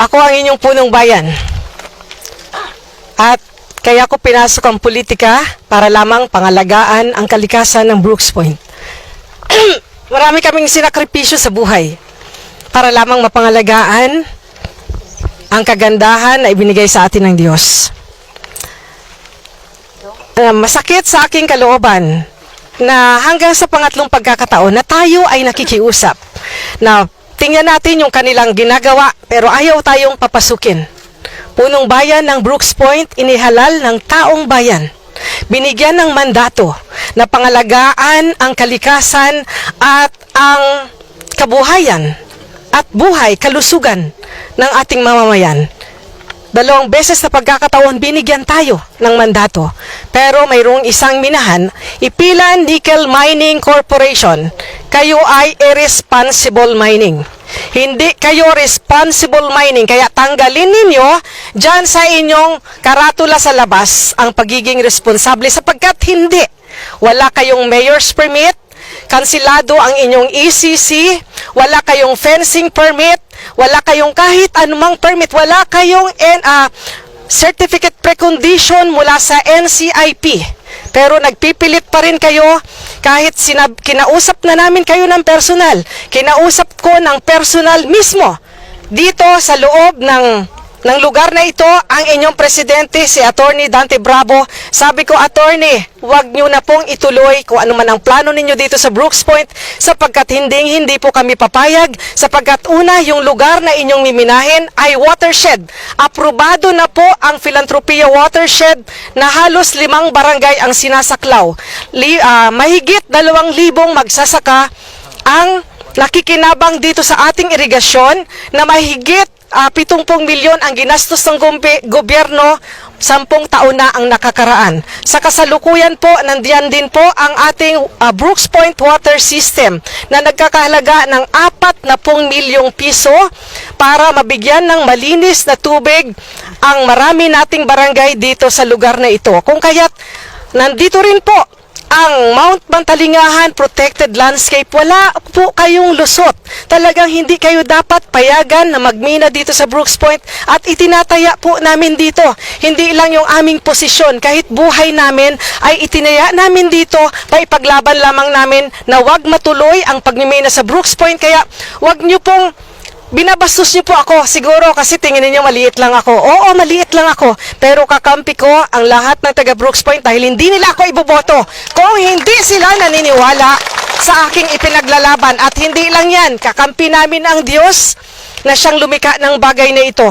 Ako ang inyong punong bayan. At kaya ko pinasok ang politika para lamang pangalagaan ang kalikasan ng Brooks Point. Marami kaming sinakripisyo sa buhay para lamang mapangalagaan ang kagandahan na ibinigay sa atin ng Diyos. Uh, masakit sa aking kalooban na hanggang sa pangatlong pagkakataon na tayo ay nakikiusap na tingnan natin yung kanilang ginagawa pero ayaw tayong papasukin. Punong bayan ng Brooks Point inihalal ng taong bayan. Binigyan ng mandato na pangalagaan ang kalikasan at ang kabuhayan at buhay, kalusugan ng ating mamamayan. Dalawang beses na pagkakataon binigyan tayo ng mandato. Pero mayroong isang minahan, Ipilan Nickel Mining Corporation, kayo ay irresponsible mining. Hindi kayo responsible mining, kaya tanggalin ninyo dyan sa inyong karatula sa labas ang pagiging responsable sapagkat hindi. Wala kayong mayor's permit, kansilado ang inyong ECC, wala kayong fencing permit, wala kayong kahit anumang permit, wala kayong N- ah, certificate precondition mula sa NCIP. Pero nagpipilit pa rin kayo kahit sinab kinausap na namin kayo ng personal. Kinausap ko ng personal mismo dito sa loob ng ng lugar na ito ang inyong presidente si Attorney Dante Bravo. Sabi ko, Attorney, huwag nyo na pong ituloy kung ano man ang plano ninyo dito sa Brooks Point sapagkat hindi hindi po kami papayag sapagkat una yung lugar na inyong miminahin ay watershed. Aprobado na po ang Philanthropia Watershed na halos limang barangay ang sinasaklaw. Li, ah, mahigit dalawang libong magsasaka ang nakikinabang dito sa ating irigasyon na mahigit ah, 70 milyon ang ginastos ng gobyerno, 10 taon na ang nakakaraan. Sa kasalukuyan po, nandiyan din po ang ating ah, Brooks Point Water System na nagkakahalaga ng 4 na pong milyong piso para mabigyan ng malinis na tubig ang marami nating barangay dito sa lugar na ito. Kung kaya't nandito rin po ang Mount Bantalingahan Protected Landscape, wala po kayong lusot. Talagang hindi kayo dapat payagan na magmina dito sa Brooks Point at itinataya po namin dito. Hindi lang yung aming posisyon, kahit buhay namin ay itinaya namin dito, paipaglaban lamang namin na wag matuloy ang pagmimina sa Brooks Point. Kaya wag nyo pong Binabastos niyo po ako siguro kasi tingin niyo maliit lang ako. Oo, maliit lang ako. Pero kakampi ko ang lahat ng taga Brooks Point dahil hindi nila ako iboboto. Kung hindi sila naniniwala sa aking ipinaglalaban at hindi lang yan, kakampi namin ang Diyos na siyang lumika ng bagay na ito.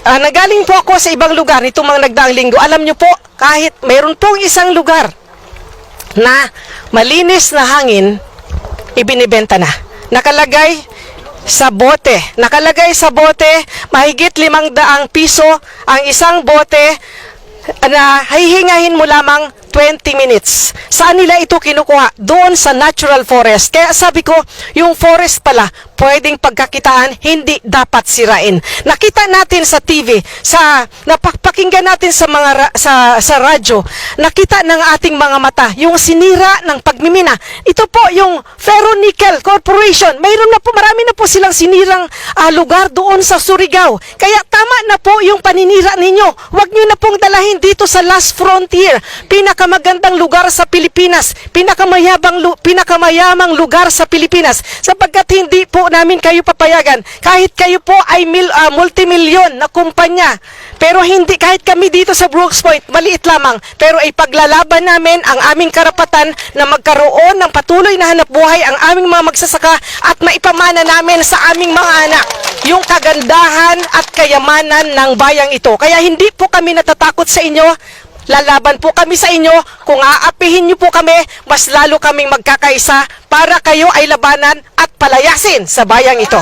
Ah, nagaling po ako sa ibang lugar nitong mga nagdaang linggo. Alam niyo po, kahit mayroon pong isang lugar na malinis na hangin, ibinibenta na. Nakalagay sa bote. Nakalagay sa bote, mahigit limang daang piso ang isang bote na hihingahin mo lamang 20 minutes. Saan nila ito kinukuha? Doon sa natural forest. Kaya sabi ko, yung forest pala, pwedeng pagkakitaan, hindi dapat sirain. Nakita natin sa TV, sa napakinggan natin sa mga ra- sa sa radyo, nakita ng ating mga mata yung sinira ng pagmimina. Ito po yung Ferronickel Corporation. Mayroon na po marami na po silang sinirang ah, lugar doon sa Surigao. Kaya tama na po yung paninira ninyo. Huwag niyo na pong dalahin dito sa Last Frontier. Pinakamagandang lugar sa Pilipinas. Pinakamayabang lu- pinakamayamang lugar sa Pilipinas. Sapagkat hindi po namin kayo papayagan. Kahit kayo po ay mil, ah, multimilyon na kumpanya. Pero hindi kahit kami dito sa Brooks Point, maliit lamang. Pero ipaglalaban namin ang aming karapatan na magkaroon ng patuloy na hanap buhay ang aming mga magsasaka at maipamana namin sa aming mga anak yung kagandahan at kayamanan ng bayang ito. Kaya hindi po kami natatakot sa inyo. Lalaban po kami sa inyo. Kung aapihin niyo po kami, mas lalo kaming magkakaisa para kayo ay labanan at palayasin sa bayang ito.